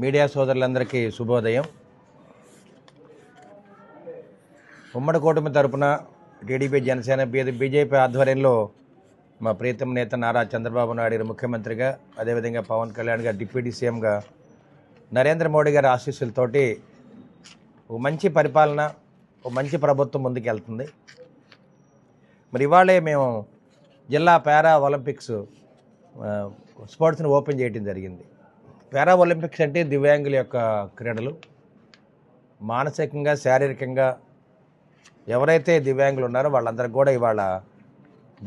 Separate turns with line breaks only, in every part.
Media సోదరులందరికీ శుభోదయం. ఉమ్మడి కూటమి తరపున టీడీపీ జనసేన బీ- బీజేపీ ఆధ్వర్యంలో మా ప్రీతం నేత నారా చంద్రబాబు నాయుడు గారు ముఖ్యమంత్రిగా అదేవిధంగా పవన్ కళ్యాణ్ గారు డిప్యూటీ సీఎంగా నరేంద్ర మోడీ గారి ఆశీస్సులతోటి ఒక మంచి పరిపాలన ఒక మంచి ప్రభుత్వం ముందుకెళ్తుంది. మరి ఇవాళే మేము జిల్లా పారా ఒలింపిక్స్ స్పోర్ట్స్ని ఓపెన్ చేయడం జరిగింది. పారా ఒలింపిక్స్ అంటే దివ్యాంగుల యొక్క క్రీడలు. మానసికంగా శారీరకంగా ఎవరైతే దివ్యాంగులు ఉన్నారో వాళ్ళందరికీ కూడా ఇవాళ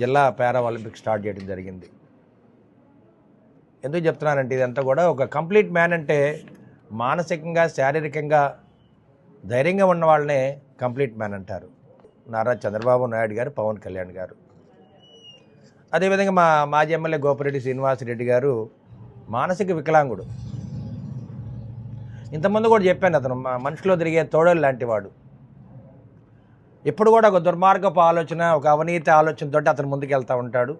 జిల్లా పారా ఒలింపిక్స్ స్టార్ట్ చేయడం జరిగింది. ఎందుకు చెప్తున్నానంటే ఇదంతా కూడా ఒక కంప్లీట్ మ్యాన్ అంటే మానసికంగా శారీరకంగా ధైర్యంగా ఉన్న వాళ్ళనే కంప్లీట్ మ్యాన్ అంటారు. నారా చంద్రబాబు నాయుడు గారు పవన్ కళ్యాణ్ గారు. అదేవిధంగా మా మాజీ ఎమ్మెల్యే గోపిరెడ్డి శ్రీనివాసరెడ్డి గారు మానసిక వికలాంగుడు. ఇంతకుముందు కూడా చెప్పాను అతను మా మనిషిలో తిరిగే తోడలు లాంటి వాడు ఎప్పుడు కూడా ఒక దుర్మార్గపు ఆలోచన ఒక అవినీతి ఆలోచనతో అతను ముందుకెళ్తూ ఉంటాడు.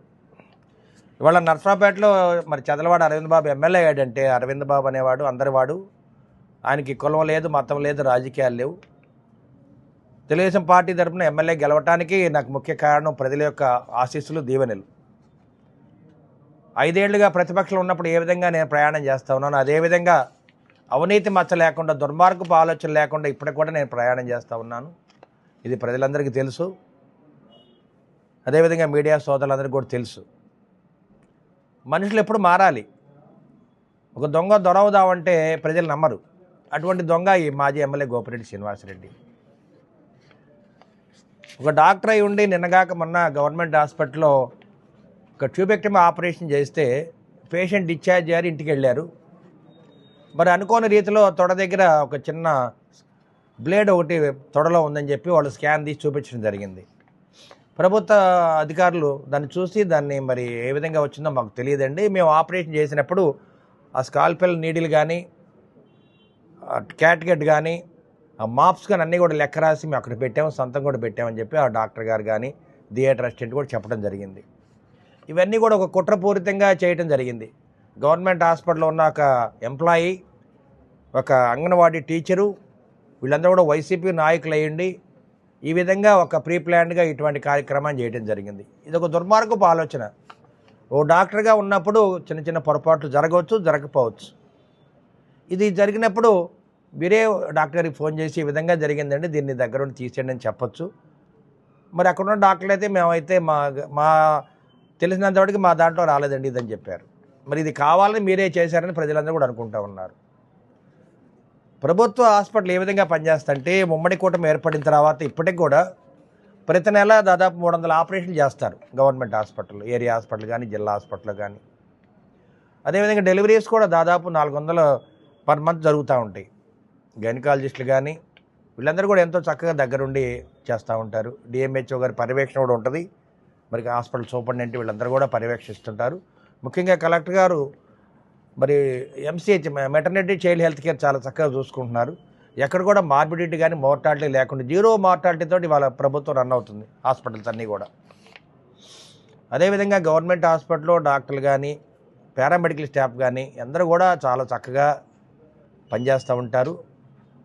ఇవాళ నర్సరాపేటలో మరి చదలవాడు అరవింద్ బాబు ఎమ్మెల్యే అయ్యాడంటే అరవింద్ బాబు అనేవాడు అందరివాడు. ఆయనకి కులం లేదు మతం లేదు రాజకీయాలు లేవు. తెలుగుదేశం పార్టీ తరపున ఎమ్మెల్యే గెలవటానికి నాకు ముఖ్య కారణం ప్రజల యొక్క ఆశీస్సులు దీవెనలు. ఐదేళ్ళుగా ప్రతిపక్షంలో ఉన్నప్పుడు ఏ విధంగా నేను ప్రయాణం చేస్తా ఉన్నాను అదేవిధంగా అవినీతి మచ్చ లేకుండా దుర్మార్గపు ఆలోచన లేకుండా ఇప్పటికి కూడా నేను ప్రయాణం చేస్తూ ఉన్నాను. ఇది ప్రజలందరికీ తెలుసు. అదేవిధంగా మీడియా సోదరులందరికీ కూడా తెలుసు. మనుషులు ఎప్పుడు మారాలి. ఒక దొంగ దొరవదామంటే ప్రజలు నమ్మరు. అటువంటి దొంగ ఈ మాజీ ఎమ్మెల్యే గోపిరెడ్డి శ్రీనివాసరెడ్డి. ఒక డాక్టర్ అయి ఉండి నిన్నగాక మొన్న గవర్నమెంట్ హాస్పిటల్లో ఒక ట్యూబెక్టమీ ఆపరేషన్ చేస్తే పేషెంట్ డిశ్చార్జ్ అయ్యారు ఇంటికి వెళ్ళారు. మరి అనుకోని రీతిలో తొడ దగ్గర ఒక చిన్న బ్లేడ్ ఒకటి తొడలో ఉందని చెప్పి వాళ్ళు స్కాన్ తీసి చూపించడం జరిగింది. ప్రభుత్వ అధికారులు దాన్ని చూసి దాన్ని మరి ఏ విధంగా వచ్చిందో మాకు తెలియదండి. మేము ఆపరేషన్ చేసినప్పుడు ఆ స్కాల్పెల్ నీడిల్ కానీ క్యాట్గట్ కానీ ఆ మాప్స్ కానీ అన్నీ కూడా లెక్క రాసి మేము అక్కడ పెట్టాము సొంతం కూడా పెట్టామని చెప్పి ఆ డాక్టర్ గారు కానీ థియేటర్ అసిస్టెంట్ కూడా చెప్పడం జరిగింది. ఇవన్నీ కూడా ఒక కుట్రపూరితంగా చేయటం జరిగింది. గవర్నమెంట్ హాస్పిటల్లో ఉన్న ఒక ఎంప్లాయీ ఒక అంగన్వాడీ టీచరు వీళ్ళందరూ కూడా వైసీపీ నాయకులు అయ్యండి ఈ విధంగా ఒక ప్రీ ప్లాన్డ్గా ఇటువంటి కార్యక్రమాన్ని చేయడం జరిగింది. ఇది ఒక దుర్మార్గపు ఆలోచన. ఓ డాక్టర్గా ఉన్నప్పుడు చిన్న చిన్న పొరపాట్లు జరగవచ్చు జరగకపోవచ్చు. ఇది జరిగినప్పుడు మీరే డాక్టర్ గారికి ఫోన్ చేసి ఈ విధంగా జరిగిందండి దీన్ని దగ్గర ఉండి తీసేయండి అని చెప్పచ్చు. మరి అక్కడ ఉన్న డాక్టర్లు అయితే మేమైతే మా మా తెలిసినంతవరకు మా దాంట్లో రాలేదండి ఇదని చెప్పారు. మరి ఇది కావాలని మీరే చేశారని ప్రజలందరూ కూడా అనుకుంటూ ఉన్నారు. ప్రభుత్వ హాస్పిటల్ ఏ విధంగా పనిచేస్తుంటే ఉమ్మడి కూటమి ఏర్పడిన తర్వాత ఇప్పటికి కూడా ప్రతి నెల దాదాపు మూడు వందల ఆపరేషన్లు చేస్తారు గవర్నమెంట్ హాస్పిటల్ ఏరియా హాస్పిటల్ కానీ జిల్లా హాస్పిటల్ కానీ అదేవిధంగా డెలివరీస్ కూడా దాదాపు నాలుగు వందలు పర్ మంత్ జరుగుతూ ఉంటాయి. గైనకాలజిస్టులు కానీ వీళ్ళందరూ కూడా ఎంతో చక్కగా దగ్గరుండి చేస్తూ ఉంటారు. డిఎంహెచ్ఓ గారి పర్యవేక్షణ కూడా ఉంటుంది. మరి హాస్పిటల్ సూపరింటెండెంట్ వీళ్ళందరూ కూడా పర్యవేక్షిస్తుంటారు. ముఖ్యంగా కలెక్టర్ గారు మరి MCH maternity child health care చాలా చక్కగా చూసుకుంటున్నారు. ఎక్కడ కూడా మార్బిడిటీ కానీ మోర్టాలిటీ లేకుండా జీరో మార్టాలిటీతో వాళ్ళ ప్రభుత్వం రన్ అవుతుంది హాస్పిటల్స్ అన్నీ కూడా. అదేవిధంగా గవర్నమెంట్ హాస్పిటల్లో డాక్టర్లు కానీ పారామెడికల్ స్టాఫ్ కానీ అందరూ కూడా చాలా చక్కగా పనిచేస్తూ ఉంటారు.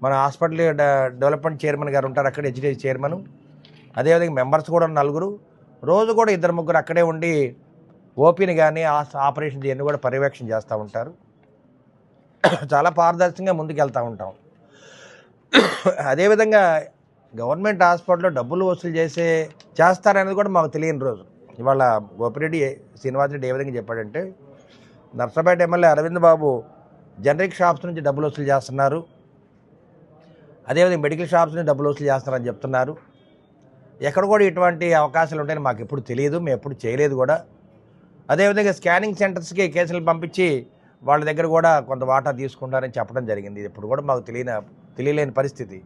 మన హాస్పిటల్ డ- డెవలప్మెంట్ చైర్మన్ గారు ఉంటారు అక్కడ హెచ్డిఎస్ చైర్మన్. అదేవిధంగా మెంబర్స్ కూడా నలుగురు. రోజు కూడా ఇద్దరు ముగ్గురు అక్కడే ఉండి ఓపీని కానీ ఆపరేషన్ ఇవన్నీ కూడా పర్యవేక్షణ చేస్తూ ఉంటారు. చాలా పారదర్శకంగా ముందుకెళ్తూ ఉంటాం. అదేవిధంగా గవర్నమెంట్ హాస్పిటల్లో డబ్బులు వసూలు చేసే చేస్తారనేది కూడా మాకు తెలియని రోజు. ఇవాళ గోపిరెడ్డి శ్రీనివాసరెడ్డి ఏ విధంగా చెప్పాడంటే Narsapeta MLA Aravind Babu generic shops నుంచి డబ్బులు వసూలు చేస్తున్నారు. అదేవిధంగా మెడికల్ షాప్స్ నుంచి డబ్బులు వసూలు చేస్తున్నారని చెప్తున్నారు. ఎక్కడ కూడా ఇటువంటి అవకాశాలు ఉంటాయని మాకు ఎప్పుడు తెలియదు మేము ఎప్పుడు చేయలేదు కూడా. అదేవిధంగా స్కానింగ్ సెంటర్స్కి కేసులు పంపించి వాళ్ళ దగ్గర కూడా కొంత వాటా తీసుకుంటారని చెప్పడం జరిగింది. ఇది ఇప్పుడు కూడా మాకు తెలియని తెలియలేని పరిస్థితి.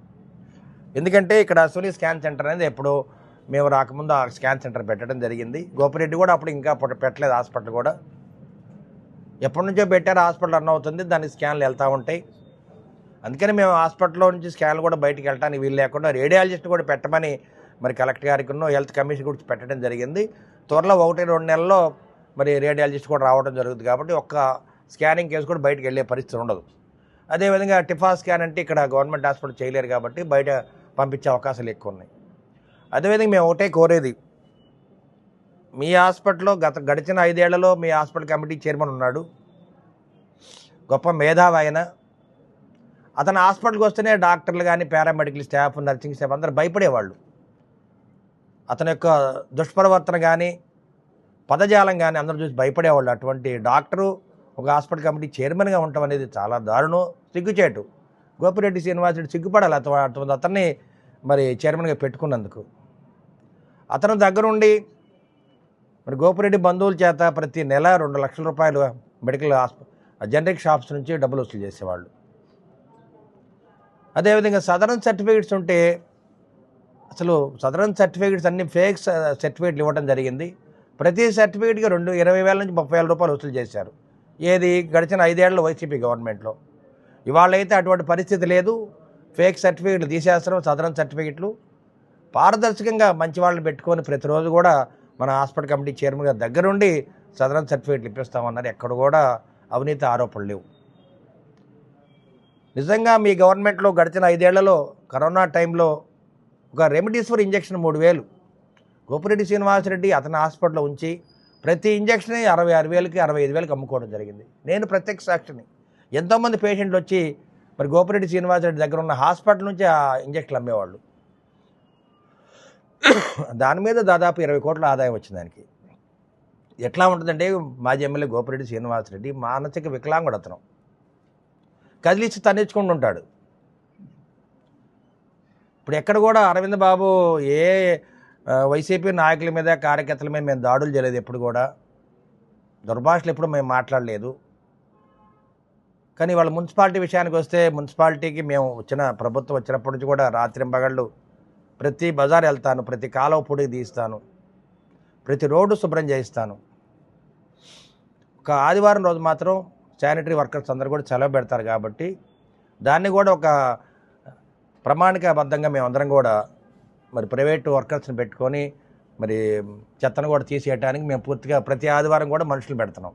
ఎందుకంటే ఇక్కడ సునీ స్కాన్ సెంటర్ అనేది ఎప్పుడో మేము రాకముందు ఆ స్కాన్ సెంటర్ పెట్టడం జరిగింది. గోపిరెడ్డి కూడా అప్పుడు ఇంకా పెట్టలేదు హాస్పిటల్ కూడా. ఎప్పటి నుంచో పెట్టారు హాస్పిటల్ రన్ అవుతుంది దానికి స్కాన్లు వెళ్తూ ఉంటాయి. అందుకని మేము హాస్పిటల్లో నుంచి స్కాన్లు కూడా బయటికి వెళ్ళడానికి వీలు లేకుండా రేడియాలజిస్ట్ కూడా పెట్టమని మరి కలెక్టర్ గారికి హెల్త్ కమిషన్ కూడా పెట్టడం జరిగింది. త్వరలో ఒకటి రెండు నెలల్లో మరి రేడియాలజిస్ట్ కూడా రావడం జరుగుతుంది కాబట్టి ఒక్క స్కానింగ్ కేసు కూడా బయటకు వెళ్ళే పరిస్థితి ఉండదు. అదేవిధంగా టిఫా స్కాన్ అంటే ఇక్కడ గవర్నమెంట్ హాస్పిటల్ చేయలేరు కాబట్టి బయట పంపించే అవకాశాలు ఎక్కువ ఉన్నాయి అదేవిధంగా మేము ఒకటే కోరేది. మీ హాస్పిటల్లో గత గడిచిన ఐదేళ్ళలో మీ హాస్పిటల్ కమిటీ చైర్మన్ ఉన్నాడు. గొప్ప మేధావి ఆయన. అతను హాస్పిటల్కి వస్తేనే డాక్టర్లు కానీ పారామెడికల్ స్టాఫ్ నర్సింగ్ స్టాఫ్ అందరూ భయపడేవాళ్ళు. అతని యొక్క దుష్ప్రవర్తన కానీ పదజాలం కానీ అందరూ చూసి భయపడేవాళ్ళు. అటువంటి డాక్టరు ఒక హాస్పిటల్ కమిటీ చైర్మన్గా ఉండటం అనేది చాలా దారుణం సిగ్గుచేటు. గోపిరెడ్డి శ్రీనివాసరెడ్డి సిగ్గుపడాలి అతను అటువంటి అతన్ని మరి చైర్మన్గా పెట్టుకున్నందుకు. అతను దగ్గరుండి మరి గోపిరెడ్డి బంధువుల చేత ప్రతి నెల రెండు లక్షల రూపాయలు మెడికల్ హాస్ప జనరిక్ షాప్స్ నుంచి డబ్బులు వసూలు చేసేవాళ్ళు. అదేవిధంగా సదరన్ సర్టిఫికేట్స్ ఉంటే అసలు సదరన్ సర్టిఫికేట్స్ అన్ని ఫేక్ సర్టిఫికేట్లు ఇవ్వడం జరిగింది. ప్రతి సర్టిఫికేట్కి రెండు ఇరవై వేల నుంచి ముప్పై వేల రూపాయలు వసూలు చేశారు. ఏది గడిచిన ఐదేళ్ళ వైసీపీ గవర్నమెంట్లో. ఇవాళైతే అటువంటి పరిస్థితి లేదు. ఫేక్ సర్టిఫికేట్లు తీసేస్తారు సదరన్ సర్టిఫికేట్లు. పారదర్శకంగా మంచి వాళ్ళని పెట్టుకొని ప్రతిరోజు కూడా మన హాస్పిటల్ కమిటీ చైర్మన్గా దగ్గరుండి సదరన్ సర్టిఫికేట్లు ఇప్పిస్తామన్నారు. ఎక్కడ కూడా అవినీతి ఆరోపణలు లేవు. నిజంగా మీ గవర్నమెంట్లో గడిచిన ఐదేళ్ళలో కరోనా టైంలో ఒక రెమిడీస్ఫర్ ఇంజెక్షన్ మూడు వేలు గోపిరెడ్డి శ్రీనివాసరెడ్డి అతని హాస్పిటల్లో ఉంచి ప్రతి ఇంజక్షన్ అరవై ఆరు వేలకి అరవై ఐదు వేలకి అమ్ముకోవడం జరిగింది. నేను ప్రత్యక్ష సాక్షిని. ఎంతోమంది పేషెంట్లు వచ్చి మరి గోపిరెడ్డి శ్రీనివాసరెడ్డి దగ్గర ఉన్న హాస్పిటల్ నుంచి ఆ ఇంజక్షన్లు అమ్మేవాళ్ళు. దాని మీద దాదాపు ఇరవై కోట్ల ఆదాయం వచ్చింది దానికి. ఎట్లా ఉంటుందంటే మాజీ ఎమ్మెల్యే గోపిరెడ్డి శ్రీనివాసరెడ్డి మానసిక వికలాంగుడు అతను కదిలిచ్చి తన్నించుకుంటూ ఇప్పుడు ఎక్కడ కూడా అరవింద్ బాబు ఏ వైసీపీ నాయకుల మీద కార్యకర్తల మీద మేము దాడులు చేయలేదు ఎప్పుడు కూడా. దుర్భాషలు ఎప్పుడు మేము మాట్లాడలేదు. కానీ వాళ్ళ మున్సిపాలిటీ విషయానికి వస్తే మున్సిపాలిటీకి మేము వచ్చిన ప్రభుత్వం వచ్చినప్పటి నుంచి కూడా రాత్రింబగళ్ళు ప్రతి బజార్ వెళ్తాను ప్రతి కాలువ పొడి తీస్తాను ప్రతి రోడ్డు శుభ్రం చేయిస్తాను. ఒక ఆదివారం రోజు మాత్రం శానిటరీ వర్కర్స్ అందరూ కూడా సెలవు పెడతారు కాబట్టి దాన్ని కూడా ఒక ప్రమాణికబద్ధంగా మేమందరం కూడా మరి ప్రైవేట్ వర్కర్స్ని పెట్టుకొని మరి చెత్తను కూడా తీసేయడానికి మేము పూర్తిగా ప్రతి ఆదివారం కూడా మనుషులు పెడుతున్నాం.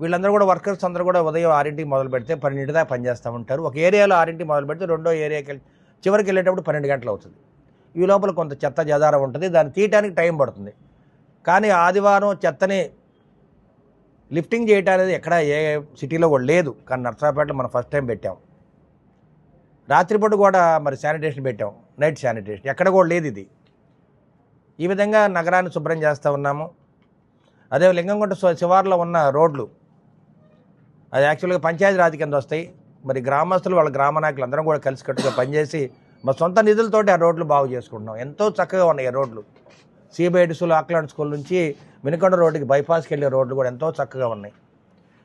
వీళ్ళందరూ కూడా వర్కర్స్ అందరూ కూడా ఉదయం ఆరింటికి మొదలు పెడితే పన్నెండు దాకా పనిచేస్తూ ఉంటారు. ఒక ఏరియాలో ఆరింటికి మొదలు పెడితే రెండో ఏరియాకి వెళ్ళి చివరికి వెళ్ళేటప్పుడు పన్నెండు గంటలు అవుతుంది. ఈ లోపల కొంత చెత్త జదారం ఉంటుంది. దాన్ని తీయటానికి టైం పడుతుంది. కానీ ఆదివారం చెత్తని లిఫ్టింగ్ చేయటం అనేది ఎక్కడ ఏ సిటీలో కూడా లేదు. కానీ నర్సరాపేటలో మనం ఫస్ట్ టైం పెట్టాం. రాత్రిపూట కూడా మరి శానిటేషన్ పెట్టాం నైట్ శానిటేషన్. ఎక్కడ కూడా లేదు ఇది. ఈ విధంగా నగరాన్ని శుభ్రం చేస్తూ ఉన్నాము. అదే లింగంగుంట శివార్లో ఉన్న రోడ్లు అది యాక్చువల్గా పంచాయతీ రాజు కింద వస్తాయి. మరి గ్రామస్తులు వాళ్ళ గ్రామ నాయకులు అందరం కూడా కలిసికట్టుగా పనిచేసి మా సొంత నిధులతోటి ఆ రోడ్లు బాగు చేసుకుంటున్నాం. ఎంతో చక్కగా ఉన్నాయి ఆ రోడ్లు. సిబిఐటి స్కూల్ ఆక్లాండ్ స్కూల్ నుంచి వెనుకొండ రోడ్డుకి బైపాస్కి వెళ్ళే రోడ్లు కూడా ఎంతో చక్కగా ఉన్నాయి.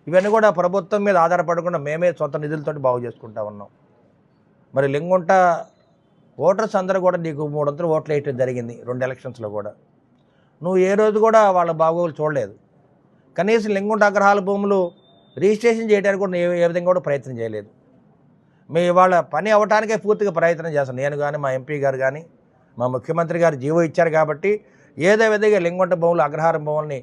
ఇవన్నీ కూడా ప్రభుత్వం మీద ఆధారపడకుండా మేమే సొంత నిధులతోటి బాగు చేసుకుంటా ఉన్నాం. మరి లింగుంట ఓటర్స్ అందరూ కూడా నీకు మూడు వందలు ఓట్లు వేయటం జరిగింది రెండు ఎలక్షన్స్లో కూడా. నువ్వు ఏ రోజు కూడా వాళ్ళ బాగోగులు చూడలేదు. కనీసం లింగుంట అగ్రహాల భూములు రిజిస్ట్రేషన్ చేయడానికి కూడా ఏ ఏ విధంగా కూడా ప్రయత్నం చేయలేదు. మీ వాళ్ళ పని అవ్వటానికే పూర్తిగా ప్రయత్నం చేస్తాను. నేను కానీ మా ఎంపీ గారు కానీ మా ముఖ్యమంత్రి గారు జీవో ఇచ్చారు కాబట్టి ఏదో విధంగా లింగుంట భూములు అగ్రహారం భూముల్ని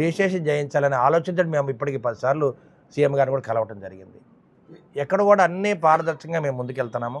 రిజిస్ట్రేషన్ చేయించాలని ఆలోచించడం మేము ఇప్పటికీ పదిసార్లు సీఎం గారిని కూడా కలవటం జరిగింది. ఎక్కడ కూడా అన్నీ పారదర్శకంగా మేము ముందుకెళ్తున్నాము.